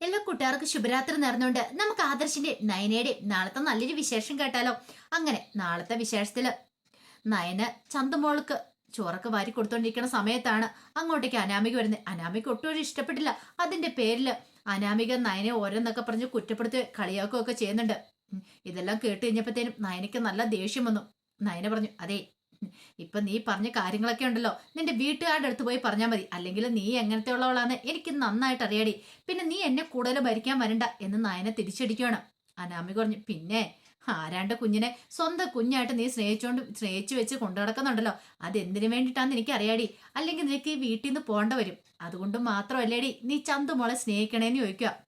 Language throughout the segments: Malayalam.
എല്ലാ കൂട്ടുകാർക്കും ശുഭരാത്രി നേർന്നുകൊണ്ട് നമുക്ക് ആദർശിന്റെ നയനയുടെ നാളത്തെ നല്ലൊരു വിശേഷം കേട്ടാലോ? അങ്ങനെ നാളത്തെ വിശേഷത്തിൽ നയന് ചന്തമോൾക്ക് ചോറൊക്കെ വാരി കൊടുത്തോണ്ടിരിക്കുന്ന സമയത്താണ് അങ്ങോട്ടേക്ക് അനാമിക വരുന്നത്. അനാമിക ഒട്ടും ഒരു ഇഷ്ടപ്പെട്ടില്ല. അതിന്റെ പേരിൽ അനാമിക നയനെ ഓരോന്നൊക്കെ പറഞ്ഞ് കുറ്റപ്പെടുത്തി കളിയാക്കുകയൊക്കെ ചെയ്യുന്നുണ്ട്. ഇതെല്ലാം കേട്ട് കഴിഞ്ഞപ്പോഴത്തേനും നയനയ്ക്ക് നല്ല ദേഷ്യം വന്നു. നയന പറഞ്ഞു അതെ ഇപ്പൊ നീ പറഞ്ഞ കാര്യങ്ങളൊക്കെ ഉണ്ടല്ലോ. നിന്റെ വീട്ടുകാരുടെ അടുത്ത് പോയി പറഞ്ഞാൽ മതി. അല്ലെങ്കിൽ നീ എങ്ങനത്തെ ഉള്ളവളാന്ന് എനിക്ക് നന്നായിട്ട് അറിയാടി. പിന്നെ നീ എന്നെ കൂടുതൽ ഭരിക്കാൻ വരണ്ട എന്ന് നയനെ തിരിച്ചടിക്കുകയാണ്. അനാമി പറഞ്ഞു പിന്നെ ആരാണ്ട് കുഞ്ഞിനെ സ്വന്തം കുഞ്ഞായിട്ട് നീ സ്നേഹിച്ചോണ്ട് സ്നേഹിച്ചു വെച്ച് കൊണ്ടു നടക്കുന്നുണ്ടല്ലോ. അത് എന്തിനു വേണ്ടിയിട്ടാന്ന് എനിക്ക് അറിയാടി അല്ലെങ്കിൽ നിനക്ക് ഈ വീട്ടിൽ നിന്ന് പോകേണ്ട വരും. അതുകൊണ്ട് മാത്രമല്ലേടി നീ ചന്തുമോളെ സ്നേഹിക്കണേന്ന് ചോദിക്കുക.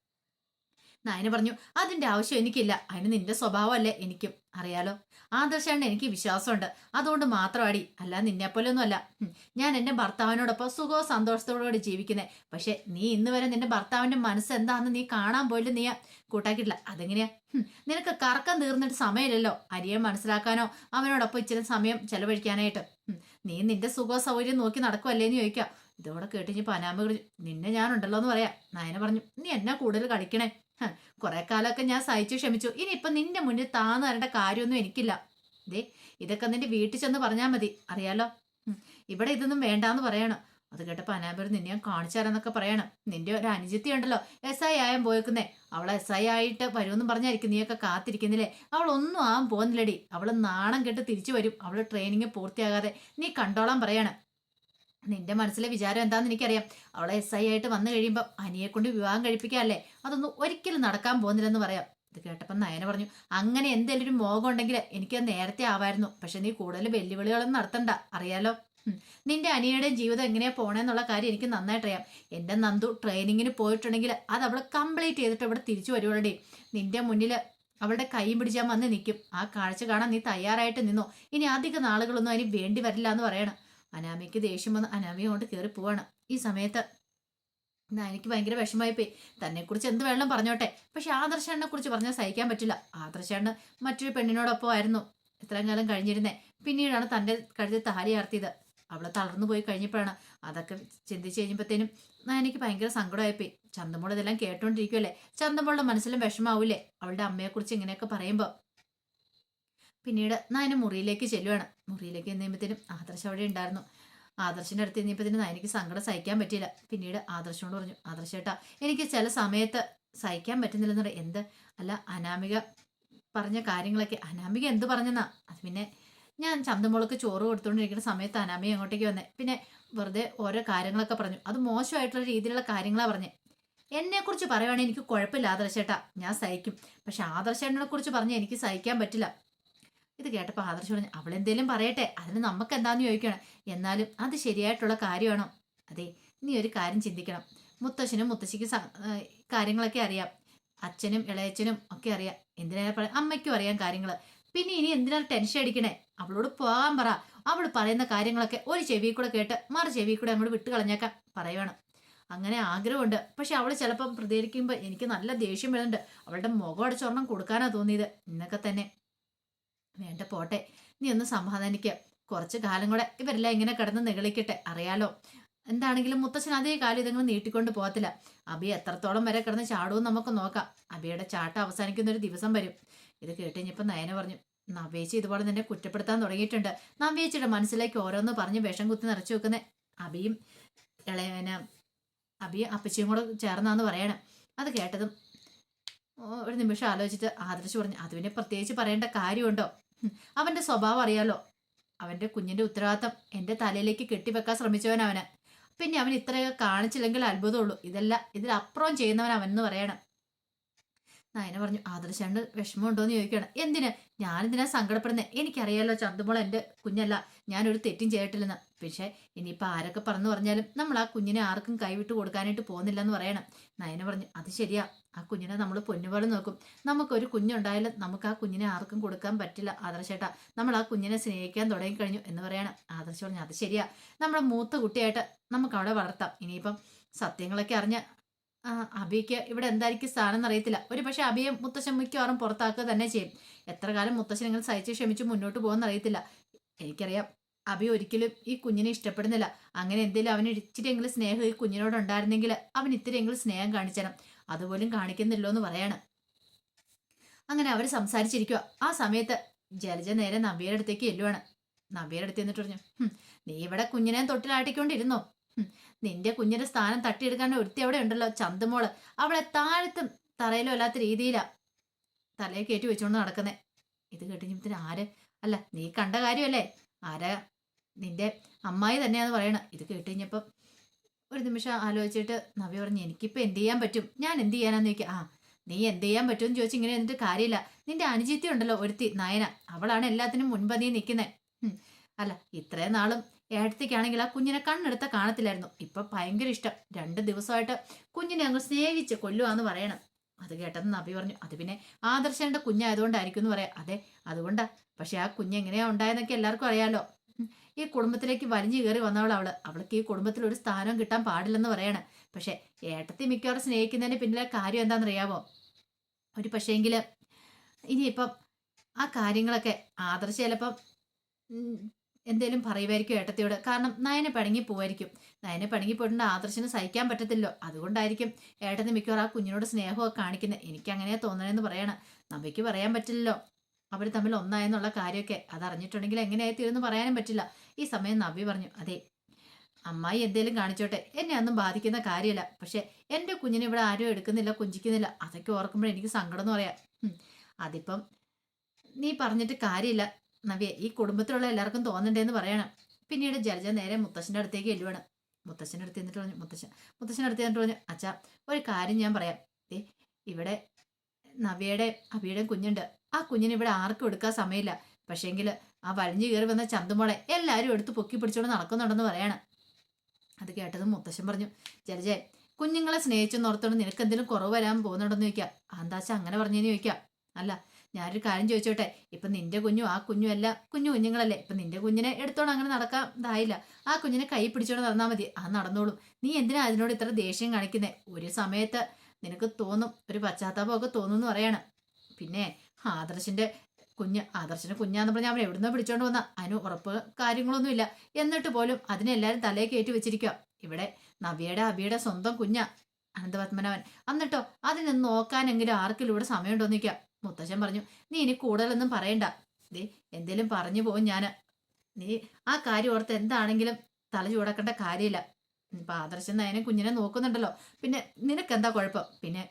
നായന പറഞ്ഞു അതിന്റെ ആവശ്യം എനിക്കില്ല. അതിന് നിന്റെ സ്വഭാവമല്ലേ എനിക്കും. അറിയാലോ? ആദർശാണ്ട് എനിക്ക് വിശ്വാസമുണ്ട്. അതുകൊണ്ട് മാത്രം അടി അല്ല നിന്നെപ്പോലൊന്നും അല്ല ഞാൻ എന്റെ ഭർത്താവിനോടൊപ്പം സുഖവും സന്തോഷത്തോടുകൂടി ജീവിക്കുന്നേ. പക്ഷെ നീ ഇന്ന് വരെ നിന്റെ ഭർത്താവിന്റെ മനസ്സ് എന്താണെന്ന് നീ കാണാൻ പോലും നീ കൂട്ടാക്കിയിട്ടില്ല. അതെങ്ങനെയാ? നിനക്ക് കറക്കം തീർന്നിട്ട് സമയമില്ലല്ലോ. അരിയെ മനസ്സിലാക്കാനോ അവനോടൊപ്പം ഇച്ചിരി സമയം ചെലവഴിക്കാനായിട്ട്. നീ നിന്റെ സുഖ സൗകര്യം നോക്കി നടക്കുമല്ലേന്ന് ചോദിക്കാം. ഇതോടെ കേട്ടിഞ്ഞ് പനാമ്പ് നിന്നെ ഞാനുണ്ടല്ലോ എന്ന് പറയാം. നായന പറഞ്ഞു നീ എന്നാ കൂടുതൽ കളിക്കണേ? കുറെ കാലമൊക്കെ ഞാൻ സഹിച്ചു ക്ഷമിച്ചു. ഇനി ഇപ്പൊ നിന്റെ മുന്നിൽ താന്ന് തരേണ്ട കാര്യമൊന്നും എനിക്കില്ല. ദേ ഇതൊക്കെ നിന്റെ വീട്ടിൽ ചെന്ന് പറഞ്ഞാൽ മതി. അറിയാലോ? ഇവിടെ ഇതൊന്നും വേണ്ടാന്ന് പറയണം. അത് കേട്ടപ്പോ അനാബർ നിന്നെ ഞാൻ പറയണം. നിന്റെ ഒരു അനുജിത്തി ഉണ്ടല്ലോ എസ് ഐ ആയാൻ പോയേക്കുന്നേ. അവൾ എസ് ഐ ആയിട്ട് വരുമെന്ന് പറഞ്ഞായിരിക്കും നീയൊക്കെ കാത്തിരിക്കുന്നില്ലേ? അവൾ ഒന്നും ആവാൻ പോകുന്നില്ലടി. അവൾ നാണം കെട്ട് തിരിച്ചു വരും. അവൾ ട്രെയിനിങ് പൂർത്തിയാകാതെ നീ കണ്ടോളാൻ പറയണം. നിന്റെ മനസ്സിലെ വിചാരം എന്താന്ന് എനിക്കറിയാം. അവളെ എസ് ഐ ആയിട്ട് വന്നു കഴിയുമ്പോൾ അനിയെ കൊണ്ട് വിവാഹം കഴിപ്പിക്കാല്ലേ? അതൊന്നും ഒരിക്കലും നടക്കാൻ പോകുന്നില്ലെന്ന് പറയാം. ഇത് കേട്ടപ്പോൾ നയന പറഞ്ഞു അങ്ങനെ എന്തെങ്കിലും ഒരു മോഹം ഉണ്ടെങ്കിൽ എനിക്ക് നേരത്തെ ആവായിരുന്നു. പക്ഷെ നീ കൂടുതൽ വെല്ലുവിളികളൊന്നും നടത്തണ്ട. അറിയാലോ? നിന്റെ അനിയുടെയും ജീവിതം എങ്ങനെയാ പോണേന്നുള്ള കാര്യം എനിക്ക് നന്നായിട്ട് അറിയാം എന്റെ നന്ദു ട്രെയിനിങ്ങിന് പോയിട്ടുണ്ടെങ്കിൽ അത് അവളെ കംപ്ലീറ്റ് ചെയ്തിട്ട് ഇവിടെ തിരിച്ചു വരുവളുടെ നിന്റെ മുന്നിൽ അവളുടെ കൈയും പിടിച്ചാൽ വന്ന് നിൽക്കും ആ കാഴ്ച കാണാൻ നീ തയ്യാറായിട്ട് നിന്നോ? ഇനി അധിക നാളുകളൊന്നും അതിന് വേണ്ടി വരില്ല എന്ന് പറയണം. അനാമിക്ക് ദേഷ്യം വന്ന് അനാമിയെ കൊണ്ട് കയറി പോവാണ്. ഈ സമയത്ത് എനിക്ക് ഭയങ്കര വിഷമായി പോയി തന്നെ കുറിച്ച് എന്ത് വേണം പറഞ്ഞോട്ടെ. പക്ഷെ ആദർശണ്ണെ കുറിച്ച് പറഞ്ഞാൽ സഹിക്കാൻ പറ്റില്ല. ആദർശണ്ണ മറ്റൊരു പെണ്ണിനോടൊപ്പം ആയിരുന്നു ഇത്രയും കാലം കഴിഞ്ഞിരുന്നേ. പിന്നീടാണ് തന്റെ കഴുത്തിൽ താലി ആർത്തിയത്. അവളെ തളർന്നു പോയി കഴിഞ്ഞപ്പോഴാണ് അതൊക്കെ ചിന്തിച്ച് കഴിഞ്ഞപ്പോഴത്തേനും എനിക്ക് ഭയങ്കര സങ്കടമായിപ്പോയി. ചന്തമോൾ ഇതെല്ലാം കേട്ടോണ്ടിരിക്കുമല്ലേ ചന്തമോളുടെ മനസ്സിലും വിഷമാവൂലേ അവളുടെ അമ്മയെക്കുറിച്ച് ഇങ്ങനെയൊക്കെ പറയുമ്പോൾ പിന്നീട് നയന മുറിയിലേക്ക് ചെല്ലുവാണ്. മുറിയിലേക്ക് ചെന്നുമ്പോഴത്തേനും ആദർശ് അവിടെ ഉണ്ടായിരുന്നു. ആദർശിന്റെ അടുത്ത് കഴിഞ്ഞപ്പോഴത്തേനും എനിക്ക് സങ്കടം സഹിക്കാൻ പറ്റിയില്ല. പിന്നീട് ആദർശനോട് പറഞ്ഞു ആദർശേട്ടാ എനിക്ക് ചില സമയത്ത് സഹിക്കാൻ പറ്റുന്നില്ലെന്ന് പറയാം. എന്ത്? അല്ല അനാമിക പറഞ്ഞ കാര്യങ്ങളൊക്കെ. അനാമിക എന്ത് പറഞ്ഞെന്നാ? അത് പിന്നെ ഞാൻ ചന്തമുളക്ക് ചോറ് കൊടുത്തുകൊണ്ടിരിക്കുന്ന സമയത്ത് അനാമിക അങ്ങോട്ടേക്ക് വന്നേ. പിന്നെ വെറുതെ ഓരോ കാര്യങ്ങളൊക്കെ പറഞ്ഞു. അത് മോശമായിട്ടുള്ള രീതിയിലുള്ള കാര്യങ്ങളാണ് പറഞ്ഞേ. എന്നെക്കുറിച്ച് പറയുവാണെങ്കിൽ എനിക്ക് കുഴപ്പമില്ല ആദർശേട്ടാ ഞാൻ സഹിക്കും. പക്ഷെ ആദർശേട്ടനെ കുറിച്ച് എനിക്ക് സഹിക്കാൻ പറ്റില്ല. ഇത് കേട്ടപ്പോൾ ആദർശ് പറഞ്ഞു അവളെന്തേലും പറയട്ടെ അതിന് നമുക്ക് എന്താന്ന് ചോദിക്കണം? എന്നാലും അത് ശരിയായിട്ടുള്ള കാര്യമാണോ? അതെ നീ ഒരു കാര്യം ചിന്തിക്കണം. മുത്തശ്ശനും മുത്തശ്ശിക്ക് കാര്യങ്ങളൊക്കെ അറിയാം. അച്ഛനും ഇളയച്ചനും ഒക്കെ അറിയാം. എന്തിനാ പറയാം? അമ്മയ്ക്കും അറിയാം കാര്യങ്ങൾ പിന്നെ ഇനി എന്തിനാ ടെൻഷൻ അടിക്കണേ? അവളോട് പോകാൻ പറ. അവൾ പറയുന്ന കാര്യങ്ങളൊക്കെ ഒരു ചെവി കൂടെ കേട്ട് മറു ചെവി കൂടെ അങ്ങോട്ട് വിട്ട് കളഞ്ഞേക്കാം പറയുവാണ്. അങ്ങനെ ആഗ്രഹമുണ്ട്. പക്ഷെ അവൾ ചിലപ്പം പ്രതികരിക്കുമ്പോൾ എനിക്ക് നല്ല ദേഷ്യം വരുന്നുണ്ട്. അവളുടെ മുഖം അടച്ചൊരെണ്ണം കൊടുക്കാനാ തോന്നിയത്. ഇന്നൊക്കെ തന്നെ. വേണ്ട പോട്ടെ. നീ ഒന്ന് സമാധാനിക്കുക കുറച്ച് കാലം കൂടെ ഇവരെല്ലാം ഇങ്ങനെ കിടന്ന് നിഗളിക്കട്ടെ അറിയാലോ. എന്താണെങ്കിലും മുത്തച്ഛൻ അതേ കാലം ഇതെങ്കിലും നീട്ടിക്കൊണ്ട് പോകത്തില്ല. അബി എത്രത്തോളം വരെ കിടന്ന് ചാടുമെന്ന് നമുക്ക് നോക്കാം. അബിയുടെ ചാട്ടം അവസാനിക്കുന്ന ഒരു ദിവസം വരും. ഇത് കേട്ട് കഴിഞ്ഞപ്പോൾ നയന പറഞ്ഞു നവേച്ചി ഇതുപോലെ നിന്നെ കുറ്റപ്പെടുത്താൻ തുടങ്ങിയിട്ടുണ്ട്. നവേച്ചിയുടെ മനസ്സിലേക്ക് ഓരോന്ന് പറഞ്ഞ് വിഷം കുത്തി നിറച്ചു വെക്കുന്ന. അബിയും ഇളയന അബിയും അപ്പച്ചിയും കൂടെ ചേർന്നാന്ന് പറയണം. അത് കേട്ടതും ഒരു നിമിഷം ആലോചിച്ചിട്ട് ആദർശ് പറഞ്ഞു അത് പ്രത്യേകിച്ച് പറയേണ്ട കാര്യമുണ്ടോ? അവന്റെ സ്വഭാവം അറിയാലോ. അവന്റെ കുഞ്ഞിന്റെ ഉത്തരവാദിത്തം എന്റെ തലയിലേക്ക് കെട്ടിവെക്കാൻ ശ്രമിച്ചവൻ അവന്. പിന്നെ അവൻ ഇത്രയൊക്കെ കാണിച്ചില്ലെങ്കിൽ അത്ഭുതമുള്ളൂ. ഇതല്ല ഇതിലപ്പുറം ചെയ്യുന്നവൻ അവൻ എന്ന് പറയണം. നയന പറഞ്ഞു ആദർശാണ്ട് വിഷമമുണ്ടോയെന്ന് ചോദിക്കണം എന്തിന്? ഞാനെന്തിനാ സങ്കടപ്പെടുന്നത് എനിക്കറിയാലോ ചന്തുമോൾ എന്റെ കുഞ്ഞല്ല. ഞാനൊരു തെറ്റും ചെയ്തിട്ടില്ലെന്ന്. പക്ഷേ ഇനിയിപ്പോൾ ആരൊക്കെ പറഞ്ഞു പറഞ്ഞാലും നമ്മൾ ആ കുഞ്ഞിനെ ആർക്കും കൈവിട്ട് കൊടുക്കാനായിട്ട് പോകുന്നില്ലെന്ന് പറയണം. നയന പറഞ്ഞു അത് ശരിയാ. ആ കുഞ്ഞിനെ നമ്മൾ പൊന്നുപോലെ നോക്കും. നമുക്കൊരു കുഞ്ഞുണ്ടായാലും നമുക്ക് ആ കുഞ്ഞിനെ ആർക്കും കൊടുക്കാൻ പറ്റില്ല ആദർശേട്ടാ നമ്മൾ ആ കുഞ്ഞിനെ സ്നേഹിക്കാൻ തുടങ്ങിക്കഴിഞ്ഞു എന്ന് പറയണം. ആദർശ് പറഞ്ഞു അത് ശരിയാ. നമ്മുടെ മൂത്ത കുട്ടിയായിട്ട് നമുക്ക് അവിടെ വളർത്താം. ഇനിയിപ്പം സത്യങ്ങളൊക്കെ അറിഞ്ഞ ആ, ഇവിടെ എന്തായിരിക്കും സ്ഥാനം എന്നറിയത്തില്ല. ഒരു പക്ഷെ അബിയെ മുത്തശ്ശൻ മിക്കവാറും പുറത്താക്കുക തന്നെ ചെയ്യും. എത്ര കാലം മുത്തശ്ശൻ ഇങ്ങനെ സഹിച്ച് ക്ഷമിച്ച് മുന്നോട്ട് പോകുമെന്നറിയത്തില്ല എനിക്കറിയാം അഭി ഒരിക്കലും ഈ കുഞ്ഞിനെ ഇഷ്ടപ്പെടുന്നില്ല. അങ്ങനെ എന്തെങ്കിലും അവന് ഇച്ചിരിയെങ്കിലും സ്നേഹം ഈ കുഞ്ഞിനോട് ഉണ്ടായിരുന്നെങ്കിൽ അവൻ ഇത്തിരിയെങ്കിലും സ്നേഹം കാണിച്ചണം അതുപോലും കാണിക്കുന്നില്ലോ എന്ന് പറയാണ്. അങ്ങനെ അവർ സംസാരിച്ചിരിക്കുക ആ സമയത്ത് ജലജ നേരെ നബിയുടെ അടുത്തേക്ക് ചെല്ലുവാണ്. നബിയുടെ അടുത്ത് എന്നിട്ട് പറഞ്ഞു നീ ഇവിടെ കുഞ്ഞിനെ തൊട്ടിലാട്ടിക്കൊണ്ടിരുന്നോ നിന്റെ കുഞ്ഞിന്റെ സ്ഥാനം തട്ടിയെടുക്കാൻ ഒരുത്തി അവിടെ ഉണ്ടല്ലോ ചന്തുമോൾ. അവളെ താഴത്തും തറയിലും അല്ലാത്ത രീതിയിലാ തലയെ കയറ്റി വെച്ചുകൊണ്ട് നടക്കുന്നേ. ഇത് കേട്ടിഞ്ഞപ്പത്തിന് ആര്? അല്ല നീ കണ്ട കാര്യമല്ലേ? ആരാ? നിന്റെ അമ്മായി തന്നെയാന്ന് പറയണം. ഇത് കേട്ടുകഴിഞ്ഞപ്പം ഒരു നിമിഷം ആലോചിച്ചിട്ട് നവി പറഞ്ഞു എനിക്കിപ്പോൾ എന്ത് ചെയ്യാൻ പറ്റും? ഞാൻ എന്ത് ചെയ്യാനാന്ന് ചോദിക്കുക ആ നീ എന്ത് ചെയ്യാൻ പറ്റുമെന്ന് ചോദിച്ചു ഇങ്ങനെ എന്നിട്ട് കാര്യമില്ല. നിന്റെ അനുജിത്തി ഉണ്ടല്ലോ ഒരുത്തി നയന. അവളാണ് എല്ലാത്തിനും മുൻപന്തി നിൽക്കുന്നത് അല്ല ഇത്രയും നാളും ഏട്ടത്തിക്കാണെങ്കിൽ ആ കുഞ്ഞിനെ കണ്ണെടുത്ത കാണത്തില്ലായിരുന്നു. ഇപ്പൊ ഭയങ്കര ഇഷ്ടം. രണ്ട് ദിവസമായിട്ട് കുഞ്ഞിനെ അങ്ങ് സ്നേഹിച്ച് കൊല്ലുവാന്ന് പറയണം. അത് കേട്ടെന്ന് നബി പറഞ്ഞു. അത് പിന്നെ ആദർശന്റെ കുഞ്ഞായതുകൊണ്ടായിരിക്കും എന്ന് പറയാം. അതെ അതുകൊണ്ടാ. പക്ഷെ ആ കുഞ്ഞ് എങ്ങനെയാ ഉണ്ടായെന്നൊക്കെ എല്ലാവർക്കും അറിയാലോ. ഈ കുടുംബത്തിലേക്ക് വലിഞ്ഞു കയറി വന്നവൾ അവൾ. അവൾക്ക് ഈ കുടുംബത്തിൽ ഒരു സ്ഥാനം കിട്ടാൻ പാടില്ലെന്ന് പറയണം. പക്ഷെ ഏട്ടത്തെ മിക്കവാറും സ്നേഹിക്കുന്നതിന് പിന്നിലെ കാര്യം എന്താണെന്നറിയാമോ ഒരു പക്ഷേങ്കിൽ ഇനിയിപ്പം ആ കാര്യങ്ങളൊക്കെ ആദർശ ചിലപ്പം എന്തേലും പറയുമായിരിക്കും ഏട്ടത്തിയോട്. കാരണം നയനെ പണങ്ങി പോവായിരിക്കും. നയനെ പണങ്ങി പോയിട്ടുണ്ട്. ആദർശന് സഹിക്കാൻ പറ്റത്തില്ലോ. അതുകൊണ്ടായിരിക്കും ഏട്ടന് മിക്കവാറും ആ കുഞ്ഞിനോട് സ്നേഹമൊക്കെ കാണിക്കുന്നത് എനിക്ക് അങ്ങനെ തോന്നണേന്ന് പറയണം. നമ്മയ്ക്ക് പറയാൻ പറ്റില്ലല്ലോ. അവർ തമ്മിൽ ഒന്നായെന്നുള്ള കാര്യമൊക്കെ അതറിഞ്ഞിട്ടുണ്ടെങ്കിൽ എങ്ങനെയായി തീർന്ന് പറയാനും പറ്റില്ല. ഈ സമയം നവ്യ പറഞ്ഞു അതെ അമ്മായി എന്തേലും കാണിച്ചോട്ടെ. എന്നെ ഒന്നും ബാധിക്കുന്ന കാര്യമല്ല. പക്ഷെ എന്റെ കുഞ്ഞിനെ ഇവിടെ ആരും എടുക്കുന്നില്ല കുഞ്ചിക്കുന്നില്ല. അതൊക്കെ ഓർക്കുമ്പോൾ എനിക്ക് സങ്കടം എന്ന് പറയാം. അതിപ്പം നീ പറഞ്ഞിട്ട് കാര്യമില്ല. നവ്യെ ഈ കുടുംബത്തിലുള്ള എല്ലാവർക്കും തോന്നണ്ടേന്ന് പറയണം. പിന്നീട് ജലജ നേരെ മുത്തശ്ശന്റെ അടുത്തേക്ക് എല്ലുവാണ് മുത്തശ്ശന്റെ അടുത്ത് എന്നിട്ട് പറഞ്ഞു മുത്തശ്ശൻ മുത്തശ്ശന്റെ അടുത്ത് എന്നിട്ട് പറഞ്ഞു അച്ഛാ ഒരു കാര്യം ഞാൻ പറയാം. ഏ ഇവിടെ നവ്യയുടെ അവിയുടെ കുഞ്ഞുണ്ട്. ആ കുഞ്ഞിന് ഇവിടെ ആർക്കും എടുക്കാൻ സമയമില്ല. പക്ഷേങ്കിൽ ആ വലിഞ്ഞു കയറി വന്ന ചന്തുമോളെ എല്ലാവരും എടുത്ത് പൊക്കി പിടിച്ചോണ്ട് നടക്കുന്നുണ്ടെന്ന് പറയണം. അത് കേട്ടത് മുത്തശ്ശൻ പറഞ്ഞു ജലജെ കുഞ്ഞുങ്ങളെ സ്നേഹിച്ചു ഓർത്തോണ്ട് നിനക്ക് എന്തെങ്കിലും കുറവ് വരാൻ പോകുന്നുണ്ടെന്ന് ചോദിക്കാം. എന്താച്ച അങ്ങനെ പറഞ്ഞെന്ന് ചോദിക്കാം. അല്ല ഞാനൊരു കാര്യം ചോദിച്ചോട്ടെ? ഇപ്പൊ നിന്റെ കുഞ്ഞു ആ കുഞ്ഞും അല്ല കുഞ്ഞു കുഞ്ഞുങ്ങളല്ലേ? ഇപ്പൊ നിന്റെ കുഞ്ഞിനെ എടുത്തോണ്ട് അങ്ങനെ നടക്കാൻ ഇതായില്ല. ആ കുഞ്ഞിനെ കൈ പിടിച്ചോണ്ട് നടന്നാൽ മതി. ആ നടന്നോളും. നീ എന്തിനാ അതിനോട് ഇത്ര ദേഷ്യം കാണിക്കുന്നേ? ഒരു സമയത്ത് നിനക്ക് തോന്നും ഒരു പശ്ചാത്താപമൊക്കെ തോന്നും എന്ന് പറയാണ്. പിന്നെ ആദർശിന്റെ കുഞ്ഞ് ആദർശിന്റെ കുഞ്ഞാന്ന് പറഞ്ഞാൽ അവൻ എവിടുന്നോ പിടിച്ചോണ്ട് വന്ന. അതിന് ഉറപ്പ് കാര്യങ്ങളൊന്നുമില്ല. എന്നിട്ട് പോലും അതിനെല്ലാരും തലയെ കയറ്റി വെച്ചിരിക്കുക ഇവിടെ നവ്യയുടെ അബിയുടെ സ്വന്തം കുഞ്ഞാ അനന്തപത്മനവൻ എന്നിട്ടോ അതിനെ നോക്കാനെങ്കിലും ആർക്കിലൂടെ ഇവിടെ ഉണ്ടോന്നിക്കാം മുത്തശ്ശൻ പറഞ്ഞു നീ ഇനി കൂടുതലൊന്നും പറയണ്ട. ദേ എന്തേലും പറഞ്ഞു പോകും ഞാൻ നീ ആ കാര്യം ഓർത്ത് എന്താണെങ്കിലും തല ചൂടാക്കേണ്ട കാര്യമില്ല. ഇപ്പൊ ആദർശം നയനെ കുഞ്ഞിനെ നോക്കുന്നുണ്ടല്ലോ. പിന്നെ നിനക്കെന്താ കുഴപ്പം? പിന്നെ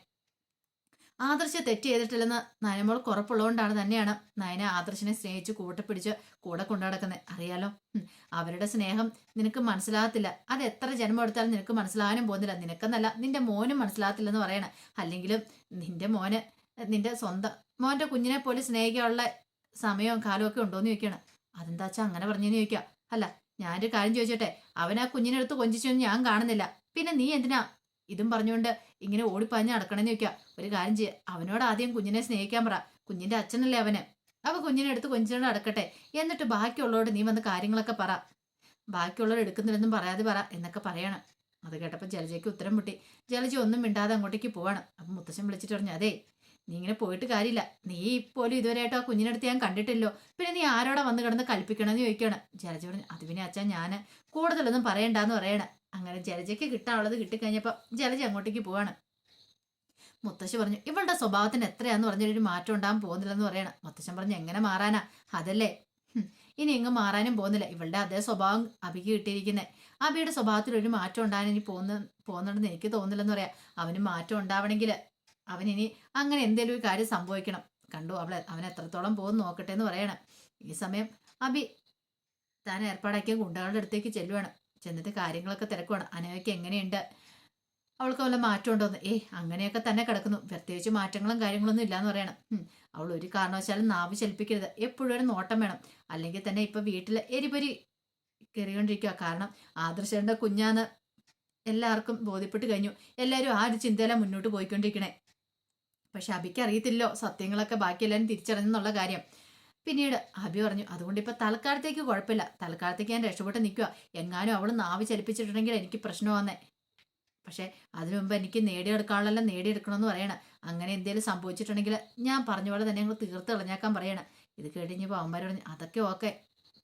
ആദർശ തെറ്റ് ചെയ്തിട്ടില്ലെന്ന് നയനമോൾ കുറപ്പുള്ളതുകൊണ്ടാണ് തന്നെയാണ് നയനെ ആദർശനെ സ്നേഹിച്ച് കൂട്ടപ്പിടിച്ച് കൂടെ കൊണ്ടു നടക്കുന്നത് അറിയാലോ. അവരുടെ സ്നേഹം നിനക്ക് മനസ്സിലാകത്തില്ല. അത് എത്ര ജന്മം എടുത്താലും നിനക്ക് മനസ്സിലാകാനും പോകുന്നില്ല. നിനക്കെന്നല്ല നിന്റെ മോനും മനസ്സിലാകത്തില്ലെന്ന് പറയണേ. അല്ലെങ്കിലും നിന്റെ മോന് നിന്റെ സ്വന്തം മോന്റെ കുഞ്ഞിനെ പോലെ സ്നേഹിക്കാനുള്ള സമയവും കാലവും ഒക്കെ ഉണ്ടോന്ന് ചോദിക്കണം. അതെന്താ വെച്ചാ അങ്ങനെ പറഞ്ഞെന്ന് ചോദിക്കാം. അല്ല ഞാനൊരു കാര്യം ചോദിച്ചോട്ടെ. അവൻ ആ കുഞ്ഞിനെടുത്ത് കൊഞ്ചിച്ചൊന്നും ഞാൻ കാണുന്നില്ല. പിന്നെ നീ എന്തിനാ ഇതും പറഞ്ഞുകൊണ്ട് ഇങ്ങനെ ഓടിപ്പാഞ്ഞ് നടക്കണമെന്ന് ചോദിക്കാം. ഒരു കാര്യം ചെയ്യ. അവനോട് ആദ്യം കുഞ്ഞിനെ സ്നേഹിക്കാൻ പറ. കുഞ്ഞിന്റെ അച്ഛനല്ലേ അവന്. അവ കുഞ്ഞിനെ എടുത്ത് കൊഞ്ചിനോട് നടക്കട്ടെ. എന്നിട്ട് ബാക്കിയുള്ളവരോട് നീ വന്ന് കാര്യങ്ങളൊക്കെ പറ. ബാക്കിയുള്ളവർ എടുക്കുന്നില്ലെന്നും പറയാതെ പറ എന്നൊക്കെ പറയണം. അത് കേട്ടപ്പോൾ ജലജയ്ക്ക് ഉത്തരം മുട്ടി. ജലജ ഒന്നും മിണ്ടാതെ അങ്ങോട്ടേക്ക് പോവാണ്. അപ്പം മുത്തശ്ശൻ വിളിച്ചിട്ട് പറഞ്ഞു അതെ നീ ഇങ്ങനെ പോയിട്ട് കാര്യമില്ല. നീ ഇപ്പോലും ഇതുവരെയായിട്ട് ആ കുഞ്ഞിനടുത്ത് ഞാൻ കണ്ടിട്ടില്ലോ. പിന്നെ നീ ആരോടെ വന്ന് കിടന്ന് കൽപ്പിക്കണമെന്ന് ചോദിക്കുകയാണ് ജലജ പറഞ്ഞു അത് പിന്നെ അച്ഛൻ ഞാൻ കൂടുതലൊന്നും പറയണ്ടെന്ന് പറയണ. അങ്ങനെ ജലജയ്ക്ക് കിട്ടാനുള്ളത് കിട്ടിക്കഴിഞ്ഞപ്പോൾ ജലജ അങ്ങോട്ടേക്ക് പോവാണ്. മുത്തശ്ശി പറഞ്ഞു ഇവളുടെ സ്വഭാവത്തിന് എത്രയാന്ന് പറഞ്ഞൊരു മാറ്റം ഉണ്ടാകാൻ പോകുന്നില്ലെന്ന് പറയണം. മുത്തശ്ശൻ പറഞ്ഞു എങ്ങനെ മാറാനാ? അതല്ലേ. ഇനി എങ്ങും മാറാനും പോകുന്നില്ല. ഇവളുടെ അതേ സ്വഭാവം അബിക്ക് കിട്ടിയിരിക്കുന്നത് അബിയുടെ സ്വഭാവത്തിൽ ഒരു മാറ്റം ഉണ്ടാകാൻ ഇനി പോകുന്ന പോകുന്നുണ്ടെന്ന് എനിക്ക് തോന്നുന്നില്ലെന്ന് പറയാം. അവന് മാറ്റം ഉണ്ടാവണമെങ്കിൽ അവനിനി അങ്ങനെ എന്തെങ്കിലും ഒരു കാര്യം സംഭവിക്കണം. കണ്ടു അവൾ അവൻ എത്രത്തോളം പോകും നോക്കട്ടെ എന്ന് പറയണം. ഈ സമയം അബി താൻ ഏർപ്പാടാക്കിയ ഗുണ്ടകളുടെ അടുത്തേക്ക് ചെല്ലുവാണ്. ചെന്നിട്ട് കാര്യങ്ങളൊക്കെ തിരക്കുവാണ്. അനവയ്ക്ക് എങ്ങനെയുണ്ട്? അവൾക്ക് വല്ല മാറ്റം ഉണ്ടോന്ന്? ഏ അങ്ങനെയൊക്കെ തന്നെ കിടക്കുന്നു. പ്രത്യേകിച്ച് മാറ്റങ്ങളും കാര്യങ്ങളൊന്നും ഇല്ലാന്ന് പറയണം. അവൾ ഒരു കാരണവശാലും നാവ് ചലിപ്പിക്കരുത്. എപ്പോഴും ഒരു നോട്ടം വേണം. അല്ലെങ്കിൽ തന്നെ ഇപ്പൊ വീട്ടിൽ എരിപൊരി കയറിക്കൊണ്ടിരിക്കുക കാരണം ആദർശന്റെ കുഞ്ഞാന്ന് എല്ലാവർക്കും ബോധ്യപ്പെട്ട് കഴിഞ്ഞു. എല്ലാവരും ആ ഒരു ചിന്തയിലാണ് മുന്നോട്ട് പോയിക്കൊണ്ടിരിക്കണേ. പക്ഷെ അബിക്ക് അറിയത്തില്ലോ സത്യങ്ങളൊക്കെ ബാക്കി എല്ലാവരും തിരിച്ചറിഞ്ഞെന്നുള്ള കാര്യം. പിന്നീട് അബി പറഞ്ഞു അതുകൊണ്ട് ഇപ്പൊ തൽക്കാലത്തേക്ക് കുഴപ്പമില്ല. തൽക്കാലത്തേക്ക് ഞാൻ രക്ഷപ്പെട്ട് നിൽക്കുക എങ്ങാനും അവൾ നാവ് ചലിപ്പിച്ചിട്ടുണ്ടെങ്കിൽ എനിക്ക് പ്രശ്നമാന്നേ. പക്ഷെ അതിനു മുമ്പ് എനിക്ക് നേടിയെടുക്കാനുള്ളതെല്ലാം നേടിയെടുക്കണമെന്ന് പറയണം. അങ്ങനെ എന്തെങ്കിലും സംഭവിച്ചിട്ടുണ്ടെങ്കിൽ ഞാൻ പറഞ്ഞ പോലെ തന്നെ ഞങ്ങൾ തീർത്ത് കളഞ്ഞാക്കാൻ പറയണം. ഇത് കേട്ടിഞ്ഞപ്പോൾ അവന്മാർ പറഞ്ഞു അതൊക്കെ ഓക്കെ.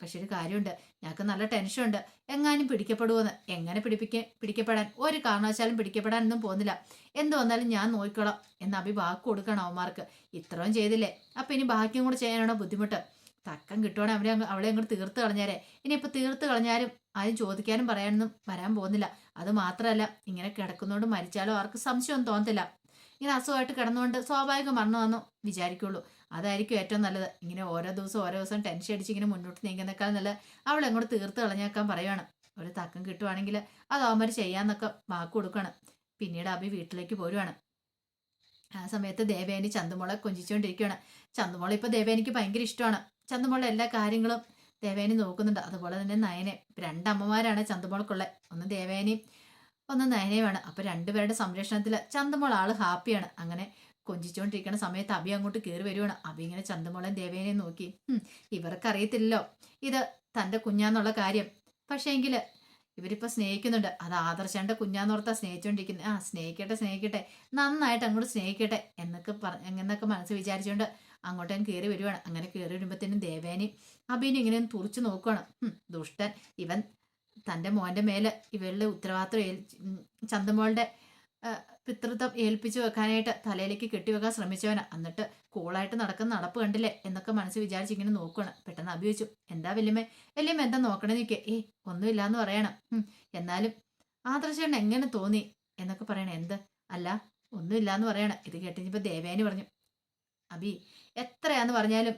പക്ഷെ ഒരു കാര്യമുണ്ട്. ഞങ്ങൾക്ക് നല്ല ടെൻഷനുണ്ട്. എങ്ങാനും പിടിക്കപ്പെടുമെന്ന് എങ്ങനെ പിടിപ്പിക്ക പിടിക്കപ്പെടാൻ? ഒരു കാരണവശാലും പിടിക്കപ്പെടാനൊന്നും പോകുന്നില്ല. എന്ത് വന്നാലും ഞാൻ നോക്കിക്കോളാം എന്ന് അഭി വാക്ക് കൊടുക്കണം അവന്മാർക്ക്. ഇത്രയും ചെയ്തില്ലേ. അപ്പം ഇനി ബാക്കിയും കൂടെ ചെയ്യാനാണോ ബുദ്ധിമുട്ട്? തക്കം കിട്ടുവാണെങ്കിൽ അവരെ അവളെ അങ്ങോട്ട് തീർത്ത് കളഞ്ഞാലേ ഇനിയിപ്പോൾ തീർത്ത് കളഞ്ഞാലും ആരും ചോദിക്കാനും പറയാനൊന്നും വരാൻ പോകുന്നില്ല. അത് മാത്രമല്ല ഇങ്ങനെ കിടക്കുന്നതുകൊണ്ട് മരിച്ചാലോ ആർക്ക് സംശയമൊന്നും തോന്നത്തില്ല. ഇങ്ങനെ അസുഖമായിട്ട് കിടന്നുകൊണ്ട് സ്വാഭാവിക മരണമാണെന്ന് വിചാരിക്കുള്ളൂ. അതായിരിക്കും ഏറ്റവും നല്ലത്. ഇങ്ങനെ ഓരോ ദിവസം ഓരോ ദിവസം ടെൻഷൻ അടിച്ച് ഇങ്ങനെ മുന്നോട്ട് നീങ്ങുന്നേക്കാൾ നല്ല അവൾ എങ്ങോട്ട് തീർത്ത് കളഞ്ഞേക്കാൻ പറയുവാണ്. ഒരു തക്കം കിട്ടുവാണെങ്കിൽ അത് അവന്മാർ ചെയ്യാന്നൊക്കെ വാക്ക് കൊടുക്കണം. പിന്നീട് അഭി വീട്ടിലേക്ക് പോരുവാണ്. ആ സമയത്ത് ദേവേനി ചന്തുമോളെ കൊഞ്ചിച്ചുകൊണ്ടിരിക്കുകയാണ് ചന്തുമോളെ ഇപ്പൊ ദേവേനിക്ക് ഭയങ്കര ഇഷ്ടമാണ്. ചന്തുമോളെ എല്ലാ കാര്യങ്ങളും ദേവേനി നോക്കുന്നുണ്ട്. അതുപോലെ തന്നെ നയനെ. രണ്ടമ്മമാരാണ് ചന്ദമോൾക്കുള്ള ഒന്ന് ദേവേനിയും ഒന്ന് നയനയുമാണ്. അപ്പൊ രണ്ടുപേരുടെ സംരക്ഷണത്തിൽ ചന്തുമോൾ ആൾ ഹാപ്പിയാണ്. അങ്ങനെ കൊഞ്ചിച്ചുകൊണ്ടിരിക്കുന്ന സമയത്ത് അബി അങ്ങോട്ട് കയറി വരുവാണ്. അബി ഇങ്ങനെ ചന്തമോളൻ ദേവേനെ നോക്കി. "ഹും, ഇവർക്കറിയത്തില്ലല്ലോ. ഇത് തന്റെ കുഞ്ഞാന്നുള്ള കാര്യം. പക്ഷേ എങ്കിൽ ഇവരിപ്പോൾ സ്നേഹിക്കുന്നുണ്ട്. അത് ആദർശന്റെ കുഞ്ഞാന്നോർത്താ സ്നേഹിച്ചോണ്ടിരിക്കുന്നത് ആ സ്നേഹിക്കട്ടെ സ്നേഹിക്കട്ടെ. നന്നായിട്ട് അങ്ങോട്ട് സ്നേഹിക്കട്ടെ എന്നൊക്കെ പറ എന്നൊക്കെ മനസ്സ് വിചാരിച്ചുകൊണ്ട് അങ്ങോട്ട് കയറി വരുവാണ്. അങ്ങനെ കയറി വരുമ്പോഴത്തേനും ദേവേനി അബീനെ ഇങ്ങനെ തുറച്ചു നോക്കുവാണ്. ദുഷ്ടൻ. ഇവൻ തന്റെ മോന്റെ മേലെ ഇവളുടെ ഉത്തരവാദിത്വം ചന്തമോളുടെ പിതൃത്വം ഏൽപ്പിച്ചു വെക്കാനായിട്ട് തലയിലേക്ക് കെട്ടിവെക്കാൻ ശ്രമിച്ചവന്. എന്നിട്ട് കൂളായിട്ട് നടക്കുന്ന നടപ്പ് കണ്ടില്ലേ? എന്നൊക്കെ മനസ്സ് വിചാരിച്ച് ഇങ്ങനെ നോക്കുകയാണ് പെട്ടെന്ന് അഭിയോഗിച്ചു എന്താ വല്യമ്മേ? വല്യമ്മ എന്താ നോക്കണേ നിൽക്കേ ഏ ഒന്നുമില്ല എന്ന് പറയണം എന്നാലും ആദർശേണ്ണ എങ്ങനെ തോന്നി? എന്നൊക്കെ പറയണേ. എന്ത്? അല്ല ഒന്നുമില്ല എന്ന് പറയണം. ഇത് കേട്ടിപ്പോ ദേവേനി പറഞ്ഞു അഭി എത്രയാന്ന് പറഞ്ഞാലും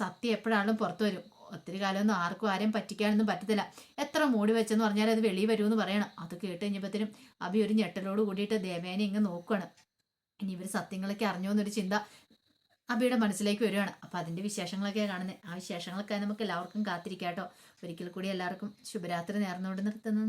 സത്യം എപ്പോഴാണെങ്കിലും പുറത്തു വരും. ഒത്തിരി കാലമൊന്നും ആർക്കും ആരെയും പറ്റിക്കാനൊന്നും പറ്റത്തില്ല. എത്ര മൂടി വെച്ചെന്ന് പറഞ്ഞാൽ അത് വെളിയിൽ വരുമെന്ന് പറയണം. അത് കേട്ട് കഴിഞ്ഞപ്പോഴത്തേനും അബി ഒരു ഞെട്ടലോട് കൂടിയിട്ട് ദേവേനെ ഇങ്ങ് നോക്കുകയാണ് ഇനി ഇവർ സത്യങ്ങളൊക്കെ അറിഞ്ഞോ എന്നൊരു ചിന്ത അബിയുടെ മനസ്സിലേക്ക് വരികയാണ് അപ്പൊ അതിന്റെ വിശേഷങ്ങളൊക്കെ കാണുന്നത് ആ വിശേഷങ്ങളൊക്കെ നമുക്ക് എല്ലാവർക്കും കാത്തിരിക്കാട്ടോ. ഒരിക്കൽ കൂടി എല്ലാവർക്കും ശുഭരാത്രി നേർന്നുകൊണ്ട് നിർത്തുന്നത്